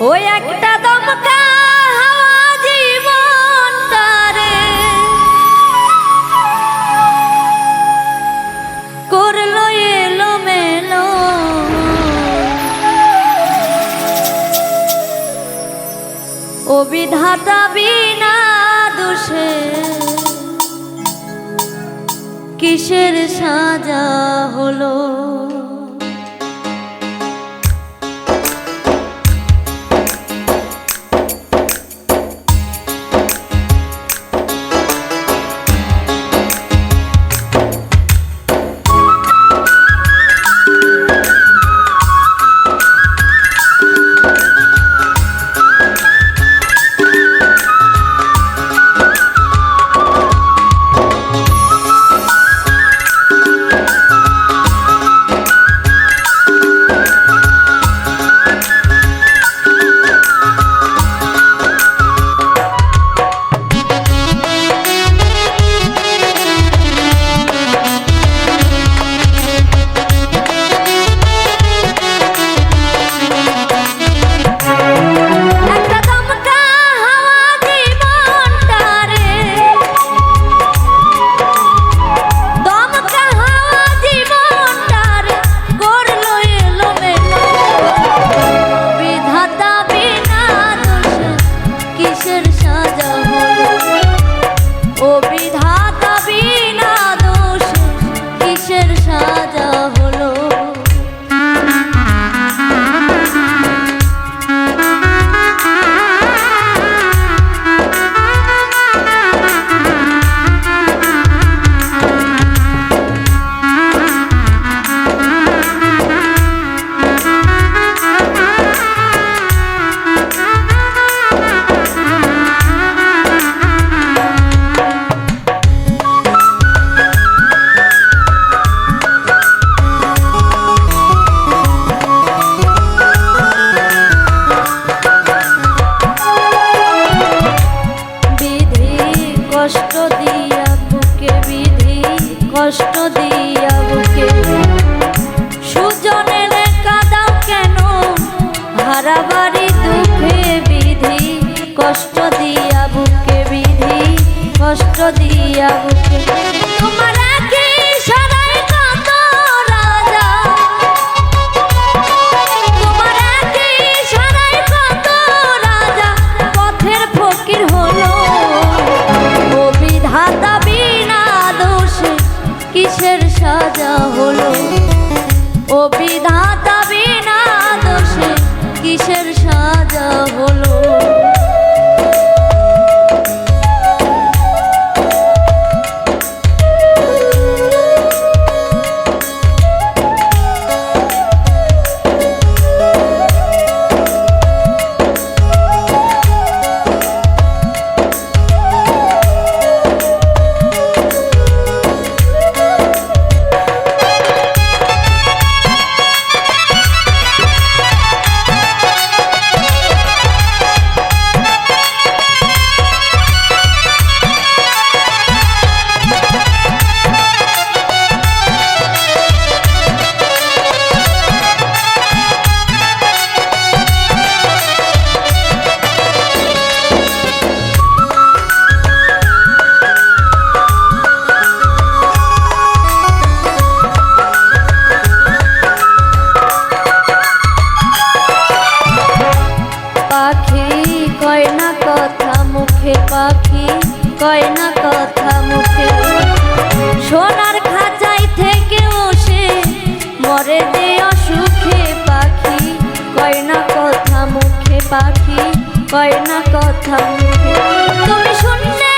ওই একটা দমকা হাওয়া জীবনটারে করল এলো মেলো ও বিধাতা বিনা দোষে কিসের সাজা হলো? কষ্ট দিয়া বুকে বিধি কষ্ট দিয়া বুকে সাজা বিধাতা বিনা দোষে কিসের সাজা হলো? কয় না কথা মুখে। সোনার খাঁচাই থেকেও সে মরে যে অসুখে পাখি। কয় না কথা মুখে পাখি, কয় না কথা মুখে। তুমি শুনলে